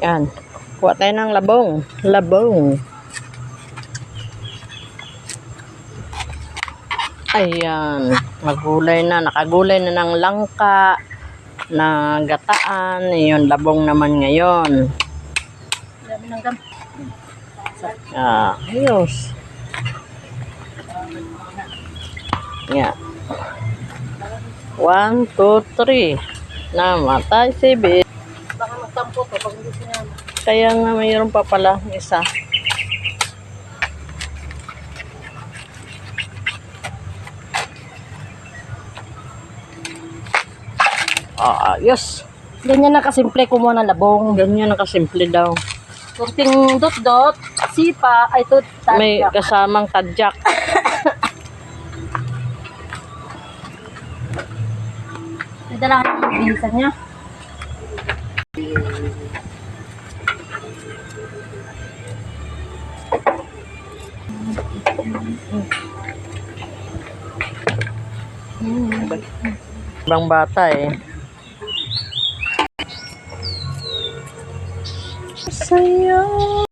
Yan. Kuha tayo ng labong. Labong. Ayan. Magulay na. Nakagulay na ng langka. Na gataan. Yun, labong naman ngayon. Dami ng gam. Ah, ayos. Nga. One, two, three. Namatay si Bit. Baka magtampo to pag hindi sinama. Kaya nga mayroon pa pala isa. Ah, ayos. Ganyan na kasimple kumuha ng labong. Ganyan nakasimple daw. Kunting dot-dot, sipa, ay to, May tadyak. kasamang tadyak. Idala ka ng bilisan niya. Ibang bata eh. Sa'yo.